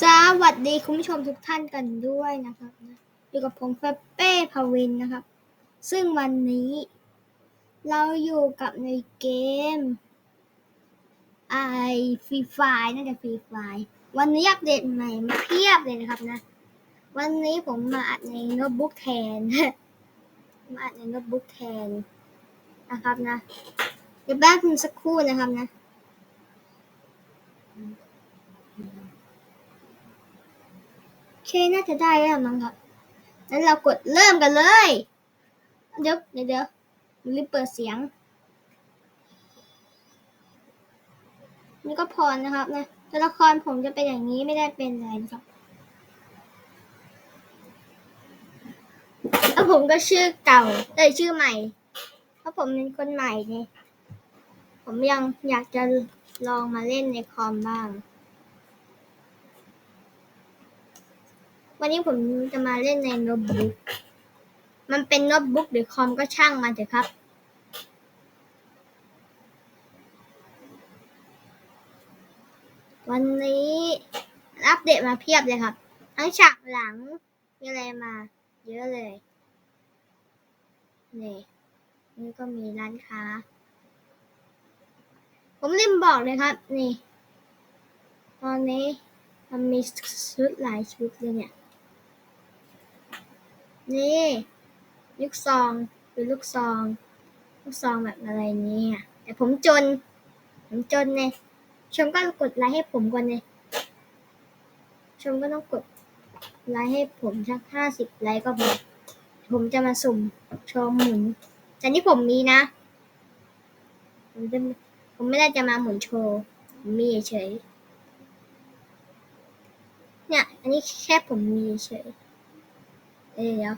สวัสดีคุณผู้ชมทุกท่านกันด้วยนะครับอยู่กับผมเฟปเป้พาวินนะครับ ซึ่งวันนี้ เราอยู่กับในเกมไอฟรีไฟน่าจะฟรีไฟวันนี้อัปเดตใหม่มาเพียบเลยนะครับนะ วันนี้ผมมาอัดในโน้ตบุ๊กแทน มาอัดในโน้ตบุ๊กแทนนะครับนะ เดี๋ยวแป๊บนึงสักครู่นะครับนะ โอ เคน่าจะได้แล้วมั้งครับงั้นเรากดเริ่มกันเลย เดี๋ยวเดี๋ยวเดี๋ยวลืมเปิดเสียง นี่ก็พอนะครับนะตัวละครผมจะเป็นอย่างนี้ไม่ได้เป็นอะไรนะครับแล้วผมก็ชื่อเก่าเอ้ยชื่อใหม่ เพราะผมเป็นคนใหม่เนี่ยผมยังอยากจะลองมาเล่นในคอมบ้าง วันนี้ผมจะมาเล่นในโน้ตบุ๊ก มันเป็นโน้ตบุ๊กหรือคอมก็ช่างมันเถอะครับ วันนี้อัปเดตมาเพียบเลยครับ ทั้งฉากหลังมีอะไรมา เยอะเลย นี่นี่ก็มีร้านค้า ผมลืมบอกเลยครับ นี่ ตอนนี้มันมีชุดหลายชุดเลยเนี่ย นี่ลูกซองเป็นลูกซอง ลูกซองแบบอะไรเนี่ย แต่ผมจน ผมจนเนี่ยชมก็กดไลค์ให้ผมก่อนเนี่ยชมก็ต้องกดไลค์ให้ผมสักห้าสิบไลค์ก็พอผมจะมาสุ่มโชว์หมุนแต่นี่ผมมีนะ ผมจะผมไม่ได้จะมาหมุนโชว์ผมมีเฉยเนี่ย อันนี้แค่ผมมีเฉย เอ้ยเดี๋ยว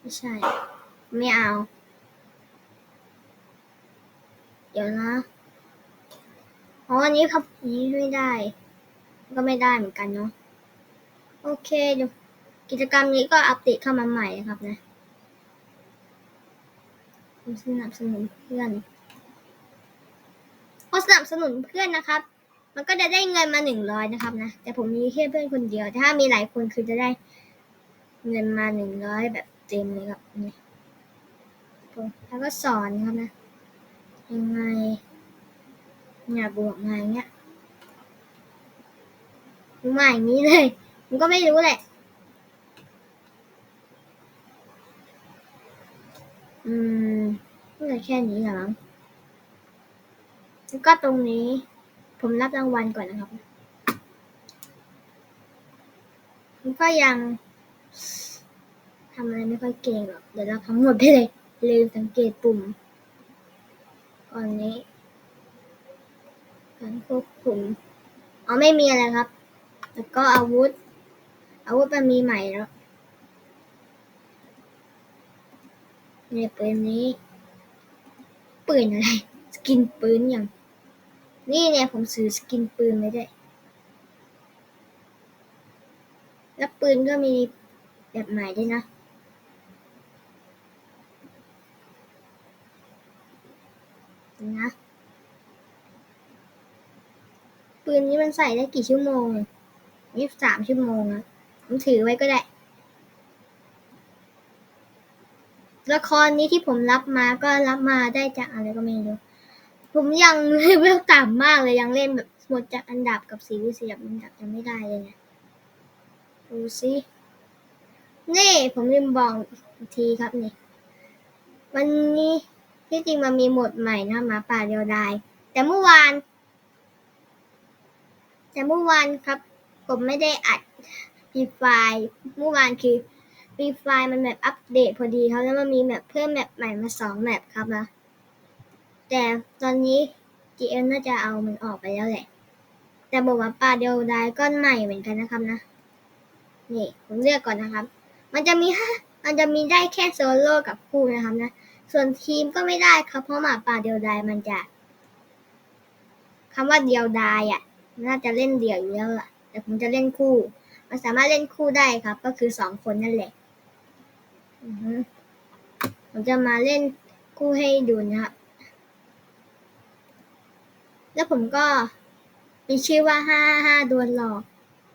ไม่ใช่ ไม่เอา เดี๋ยวนะเพราะอันนี้ครับนี้ไม่ได้ ก็ไม่ได้เหมือนกันเนาะโอเคเดี๋ยวกิจกรรมนี้ก็อัปเดตเข้ามาใหม่นะครับนะผมสนับสนุนเพื่อนพอสนับสนุนเพื่อนนะครับ มันก็จะได้เงินมาหนึ่งร้อยนะครับนะ แต่ผมมีแค่เพื่อนคนเดียวแต่ถ้ามีหลายคนคือจะได้ เงินมาหนึ่งร้อยแบบเต็มเลยครับนี่แล้วก็สอนครับนะ ยังไงอย่าบวกมาอย่างเงี้ยมาอย่างนี้เลย มันก็ไม่รู้แหละ อืมน่าจะแค่นี้เหรอมั้งแล้วก็ตรงนี้ ผมรับรางวัลก่อนนะครับ มันก็ยัง ทำอะไรไม่ค่อยเก่งหรอก เดี๋ยวเราทั้งหมดไปเลย ลืมสังเกตปุ่ม ก่อนนี้ การควบคุมอ๋อไม่มีอะไรครับ แล้วก็อาวุธ อาวุธมันมีใหม่แล้วในปืนนี้ ปืนอะไร สกินปืนอย่าง นี่เนี่ยผมซื้อสกินปืนไม่ได้ แล้วปืนก็มี แบบใหม่ด้วยนะนะปืนนี้มันใส่ได้กี่ชั่วโมงยี่สิบสามชั่วโมงอะผมถือไว้ก็ได้ ละครนี้ที่ผมรับมาก็รับมาได้จากอะไรก็ไม่รู้ ผมยังเลเวลต่ำมากเลยยังเล่นแบบหมดจากอันดับกับสีวิสีดับอันดับยังไม่ได้เลยเนี่ยดูสิ นี่ผมลืมบอกอีกทีครับนี่ วันนี้ที่จริงมันมีโหมดใหม่นะหมาป่าเดียวดายแต่เมื่อวาน แต่เมื่อวานครับ ผมไม่ได้อัดฟีไฟล์เมื่อวานคือฟีไฟล์มันแบบอัปเดตพอดีเขาแล้วมันมีแบบเพิ่มแมปใหม่มาสองแมปครับนะแต่ตอนนี้ GM น่าจะเอามันออกไปแล้วแหละ แต่บอกว่าป่าเดียวดายก็ใหม่เหมือนกันนะครับนะ นี่ผมเลือกก่อนนะครับ มันจะมีมันจะมีได้แค่โซโล่กับคู่นะครับนะ ส่วนทีมก็ไม่ได้ครับ เพราะหมาป่าเดียวดายมันจะคำว่าเดียวดายอะน่าจะเล่นเดี่ยวอยู่แล้วล่ะ แต่ผมจะเล่นคู่ มันสามารถเล่นคู่ได้ครับ ก็คือสองคนนั่นแหละผมจะมาเล่นคู่ให้ดูนะครับ แล้วผมก็มีชื่อว่าห้าห้าดวลหลอก